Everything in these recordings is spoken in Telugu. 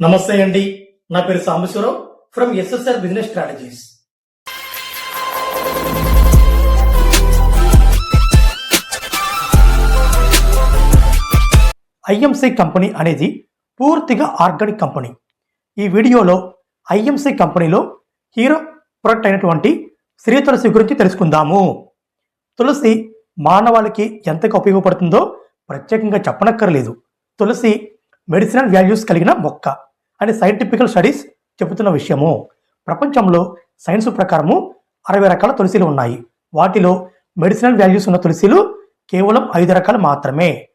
నమస్తే అండి. నా పేరు Sambasivarao from SSR business strategies. IMC company అనేది పూర్తిగా ఆర్గానిక్ కంపెనీ. ఈ వీడియోలో ఐఎంసీ కంపెనీలో హీరో ప్రొడక్ట్ అయినటువంటి శ్రీ తులసి గురించి తెలుసుకుందాము. తులసి మానవాళికి ఎంతగా ఉపయోగపడుతుందో ప్రత్యేకంగా చెప్పనక్కర్లేదు. తులసి మెడిసినల్ వాల్యూస్ కలిగిన మొక్క. అని సైంటిఫికల్ స్టడీస్ చెబుతున్న విషయము. ప్రపంచంలో సైన్స్ ప్రకారము అరవై రకాల తులసిలు ఉన్నాయి. వాటిలో మెడిసినల్ వాల్యూస్ ఉన్న తులసిలు కేవలం ఐదు రకాలు మాత్రమే.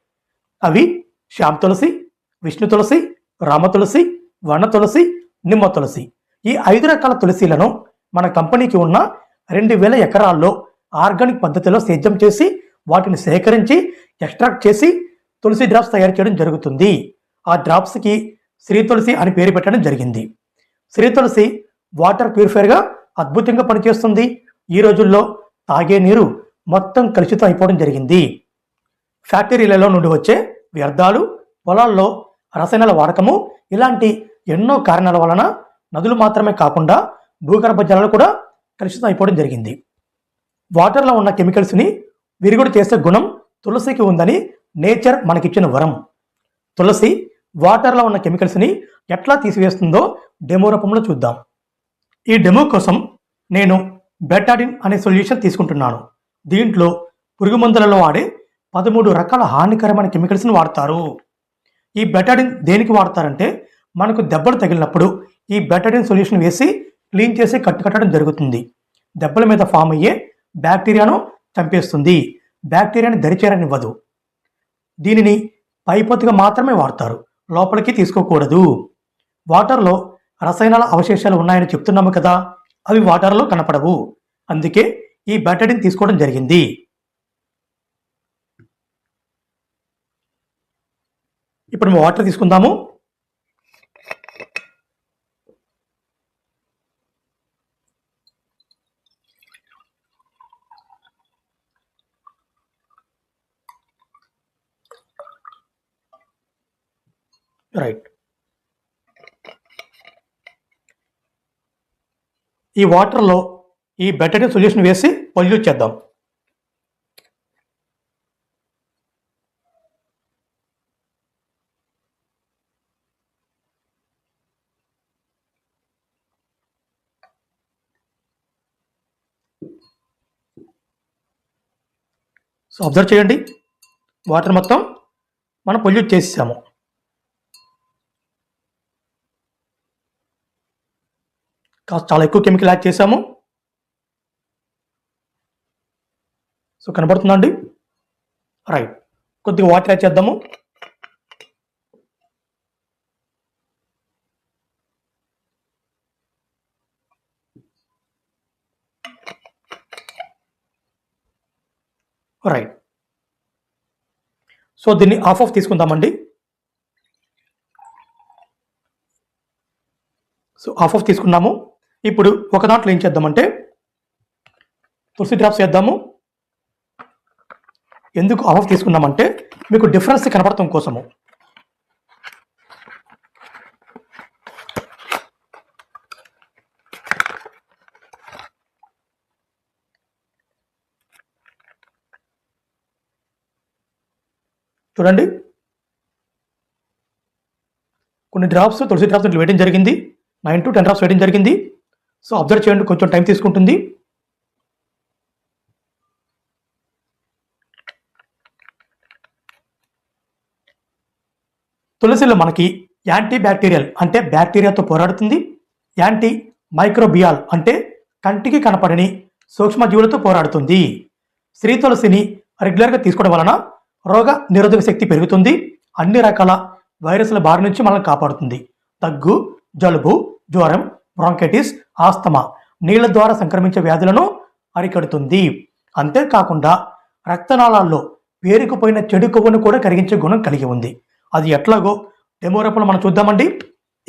అవి శ్యామ్ తులసి విష్ణు తులసి రామ తులసి వన తులసి నిమ్మ తులసి. ఈ ఐదు రకాల తులసిలను మన కంపెనీకి ఉన్న రెండు వేల ఎకరాల్లో ఆర్గానిక్ పద్ధతిలో సేద్యం చేసి వాటిని సేకరించి ఎక్స్ట్రాక్ట్ చేసి తులసి డ్రాప్స్ తయారు చేయడం జరుగుతుంది. ఆ డ్రాప్స్కి శ్రీ తులసి అని పేరు పెట్టడం జరిగింది. శ్రీ తులసి వాటర్ ప్యూరిఫైర్గా అద్భుతంగా పనిచేస్తుంది. ఈ రోజుల్లో తాగే నీరు మొత్తం కలుషితం అయిపోవడం జరిగింది. ఫ్యాక్టరీలలో నుండి వచ్చే వ్యర్థాలు పొలాల్లో రసాయనాల వాడకము ఇలాంటి ఎన్నో కారణాల వలన నదులు మాత్రమే కాకుండా భూగర్భ జలాలు కూడా కలుషితం అయిపోవడం జరిగింది. వాటర్లో ఉన్న కెమికల్స్ని విరుగుడు చేసే గుణం తులసికి ఉందని నేచర్ మనకిచ్చిన వరం. తులసి వాటర్లో ఉన్న కెమికల్స్ని ఎట్లా తీసివేస్తుందో డెమో రూపంలో చూద్దాం. ఈ డెమో కోసం నేను బెటాడిన్ అనే సొల్యూషన్ తీసుకుంటున్నాను. దీంట్లో పురుగు మందులలో వాడే పదమూడు రకాల హానికరమైన కెమికల్స్ని వాడతారు. ఈ బెటాడిన్ దేనికి వాడతారంటే మనకు దెబ్బలు తగిలినప్పుడు ఈ బెటాడిన్ సొల్యూషన్ వేసి క్లీన్ చేసి కట్టుకట్టడం జరుగుతుంది. దెబ్బల మీద ఫామ్ అయ్యే బ్యాక్టీరియాను చంపేస్తుంది. బ్యాక్టీరియాని దరిచేరనివ్వదు. దీనిని పైపొత్తుగా మాత్రమే వాడతారు. లోపలికి తీసుకోకూడదు. వాటర్లో రసాయనాల అవశేషాలు ఉన్నాయని చెప్తున్నాము కదా అవి వాటర్లో కనపడవు. అందుకే ఈ బ్యాటరీని తీసుకోవడం జరిగింది. ఇప్పుడు మేము వాటర్ తీసుకుందాము. రైట్ ఈ వాటర్లో ఈ బెటడిన్ సొల్యూషన్ వేసి పొల్యూట్ చేద్దాం. సో అబ్జర్వ్ చేయండి. వాటర్ మొత్తం మనం పొల్యూట్ చేసేసాము. చాలా ఎక్కువ కెమికల్ యాడ్ చేసాము సో కనబడుతుందా అండి రైట్. కొద్దిగా వాటర్ యాడ్ చేద్దాము. రైట్. సో దీన్ని ఆఫ్ ఆఫ్ తీసుకుందామండి. సో ఆఫ్ ఆఫ్ తీసుకున్నాము. ఇప్పుడు ఒక దాంట్లో ఏం చేద్దామంటే తులసి డ్రాప్స్ చేద్దాము ఎందుకు ఆఫ్ తీసుకున్నామంటే మీకు డిఫరెన్స్ కనపడటం కోసము. చూడండి. కొన్ని డ్రాప్స్ తులసి డ్రాప్స్ వేయడం జరిగింది. నైన్ టు టెన్ డ్రాప్స్ వేయడం జరిగింది. సో అబ్జర్వ్ చేయండి కొంచెం టైం తీసుకుంటుంది. తులసిలో మనకి యాంటీ బ్యాక్టీరియల్ అంటే బ్యాక్టీరియాతో పోరాడుతుంది. యాంటీ మైక్రోబియాల్ అంటే కంటికి కనపడని సూక్ష్మజీవులతో పోరాడుతుంది. శ్రీ తులసిని రెగ్యులర్గా తీసుకోవడం వలన రోగ నిరోధక శక్తి పెరుగుతుంది. అన్ని రకాల వైరస్ల బారి నుంచి మనల్ని కాపాడుతుంది. దగ్గు జలుబు జ్వరం బ్రాంకైటిస్ ఆస్తమా నీళ్ళ ద్వారా సంక్రమించే వ్యాధులను అరికడుతుంది. అంతేకాకుండా రక్తనాళాల్లో పేరుకుపోయిన చెడు కొవ్వును కూడా కరిగించే గుణం కలిగి ఉంది. అది ఎట్లాగో డెమో మనం చూద్దామండి.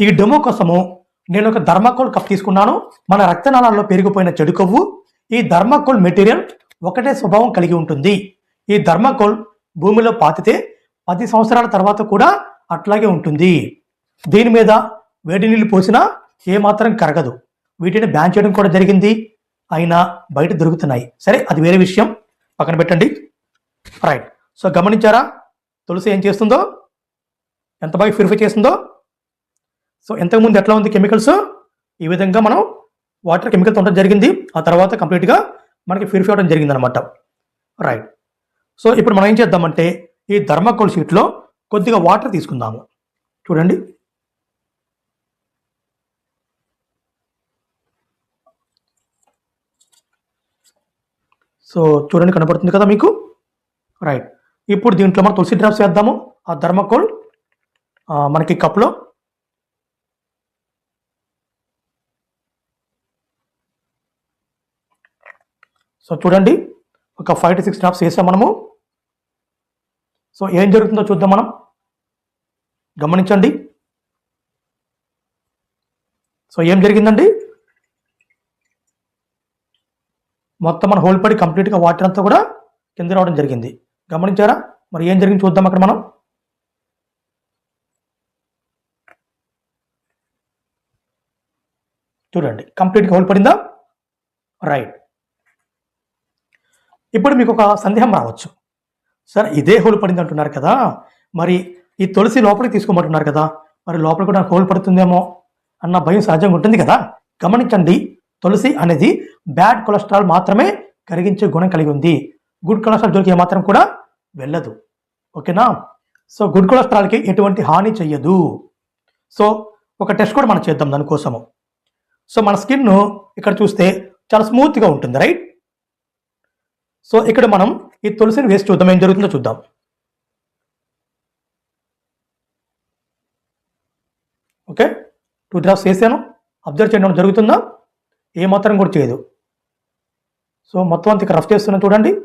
ఈ డెమో కోసము నేను ఒక ధర్మాకోల్ కప్ తీసుకున్నాను. మన రక్తనాళాల్లో పెరిగిపోయిన చెడు కొవ్వు ఈ ధర్మాకోల్ మెటీరియల్ ఒకటే స్వభావం కలిగి ఉంటుంది. ఈ ధర్మాకోల్ భూమిలో పాతితే పది సంవత్సరాల తర్వాత కూడా అట్లాగే ఉంటుంది. దీని మీద వేడి నీళ్ళు పోసినా ఏమాత్రం కరగదు. వీటిని బ్యాన్ చేయడం కూడా జరిగింది. అయినా బయట దొరుకుతున్నాయి. సరే అది వేరే విషయం. పక్కన పెట్టండి. రైట్ సో గమనించారా? తులసి ఏం చేస్తుందో? ఎంత బాగా ప్యూరిఫై చేస్తుందో? సో ఇంతకుముందు ఎట్లా ఉంది కెమికల్స్ ఈ విధంగా మనం వాటర్ కెమికల్తో ఉండడం జరిగింది. ఆ తర్వాత కంప్లీట్గా మనకి ప్యూరిఫై అవడం జరిగింది అనమాట రైట్ సో ఇప్పుడు మనం ఏం చేద్దామంటే ఈ ధర్మకోల్ షీట్లో కొద్దిగా వాటర్ తీసుకుందాము. చూడండి. సో చూడండి కనపడుతుంది కదా మీకు? రైట్ ఇప్పుడు దీంట్లో మనం తులసి డ్రాప్స్ వేద్దాము. ఆ ధర్మకోల్ మనకి కప్లో సో చూడండి ఒక ఫైవ్ టు సిక్స్ డ్రాప్స్ వేసాం మనము. సో ఏం జరుగుతుందో చూద్దాం మనం. గమనించండి. సో ఏం జరిగిందండి? మొత్తం మన హోల్ పడి కంప్లీట్గా వాటర్ అంతా కూడా కింద రావడం జరిగింది. గమనించారా? మరి ఏం జరిగింది చూద్దాం అక్కడ మనం. చూడండి కంప్లీట్గా హోల్ పడిందా రైట్ ఇప్పుడు మీకు ఒక సందేహం రావచ్చు. సార్ ఇదే హోల్ పడింది అంటున్నారు కదా. మరి ఈ తులసి లోపలికి తీసుకోమంటున్నారు కదా. మరి లోపల కూడా హోల్ పడుతుందేమో అన్న భయం సహజంగా ఉంటుంది కదా. గమనించండి. తులసి అనేది బ్యాడ్ కొలెస్ట్రాల్ మాత్రమే కరిగించే గుణం కలిగి ఉంది. గుడ్ కొలెస్ట్రాల్ జోలికి ఏమాత్రం కూడా వెళ్ళదు. ఓకేనా? సో గుడ్ కొలెస్ట్రాల్కి ఎటువంటి హాని చెయ్యదు. సో ఒక టెస్ట్ కూడా మనం చేద్దాం దానికోసము సో మన స్కిన్ ఇక్కడ చూస్తే చాలా స్మూత్గా ఉంటుంది రైట్? సో ఇక్కడ మనం ఈ తులసిని వేసి చూద్దాం ఏం జరుగుతుందో చూద్దాం. ఓకే? టూ డ్రాప్స్ వేసాను అబ్జర్వ్ చేయడం జరుగుతుందా? ఏమాత్రం కూడా చేయదు. సో మొత్తం అంత ఇక్కడ రఫ్ చేస్తున్న చూడండి.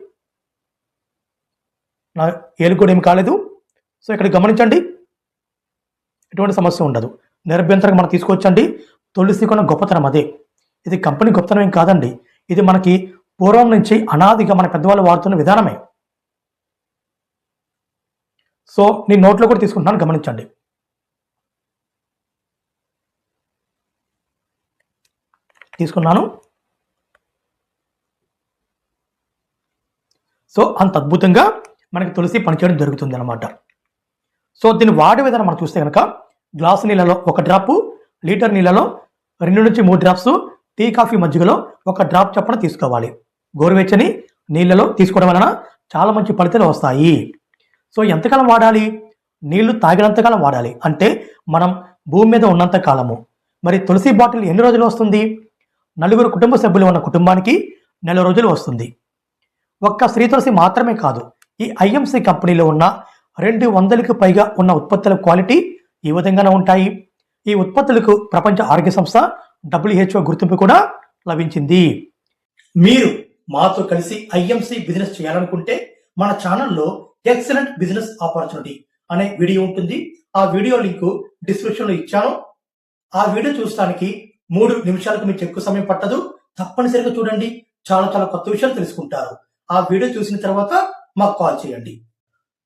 నా ఏలు కూడా ఏమి కాలేదు. సో ఇక్కడ గమనించండి. ఎటువంటి సమస్య ఉండదు. నిరభ్యంతరంగా మనం తీసుకొచ్చండి. తొలిసి కొన్న గొప్పతనం అదే. ఇది కంపెనీ గొప్పతనం ఏం కాదండి. ఇది మనకి పూర్వం నుంచి అనాదిగా మన పెద్దవాళ్ళు వాడుతున్న విధానమే. సో నేను నోట్లో కూడా తీసుకుంటున్నాను. గమనించండి. తీసుకున్నాను. సో అంత అద్భుతంగా మనకి తులసి పనిచేయడం జరుగుతుంది అనమాట సో దీన్ని వాడే విధానం మనం చూస్తే కనుక గ్లాసు నీళ్ళలో ఒక డ్రాప్ లీటర్ నీళ్ళలో రెండు నుంచి మూడు డ్రాప్స్ టీ కాఫీ మజ్జిగలో ఒక డ్రాప్ చొప్పున తీసుకోవాలి. గోరువెచ్చని నీళ్ళలో తీసుకోవడం వలన చాలా మంచి ఫలితాలు వస్తాయి. సో ఎంతకాలం వాడాలి? నీళ్ళు తాగినంతకాలం వాడాలి. అంటే మనం భూమి మీద ఉన్నంత కాలము. మరి తులసి బాటిల్ ఎన్ని రోజులు వస్తుంది? నలుగురు కుటుంబ సభ్యులు ఉన్న కుటుంబానికి నెల రోజులు వస్తుంది. ఒక్క స్త్రీ తులసి మాత్రమే కాదు ఈ ఐఎంసి కంపెనీలో ఉన్న రెండు వందలకు పైగా ఉన్న ఉత్పత్తుల క్వాలిటీ ఈ విధంగానే ఉంటాయి. ఈ ఉత్పత్తులకు ప్రపంచ ఆరోగ్య సంస్థ డబ్ల్యూహెచ్ఓ గుర్తింపు కూడా లభించింది. మీరు మాతో కలిసి ఐఎంసి బిజినెస్ చేయాలనుకుంటే మన ఛానల్లో ఎక్సలెంట్ బిజినెస్ ఆపర్చునిటీ అనే వీడియో ఉంటుంది. ఆ వీడియో లింక్ డిస్క్రిప్షన్లో ఇచ్చాను. ఆ వీడియో చూడటానికి మూడు నిమిషాలకు మీకు ఎక్కువ సమయం పట్టదు. తప్పనిసరిగా చూడండి. చాలా చాలా కొత్త విషయాలు తెలుసుకుంటారు. ఆ వీడియో చూసిన తర్వాత మాకు కాల్ చేయండి.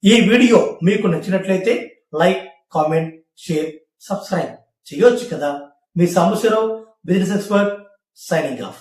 ఈ వీడియో మీకు నచ్చినట్లయితే లైక్ కామెంట్ షేర్ సబ్స్క్రైబ్ చేయొచ్చు కదా. మీ సమస్యలో బిజినెస్ ఎక్స్పర్ట్ సైనింగ్ ఆఫ్.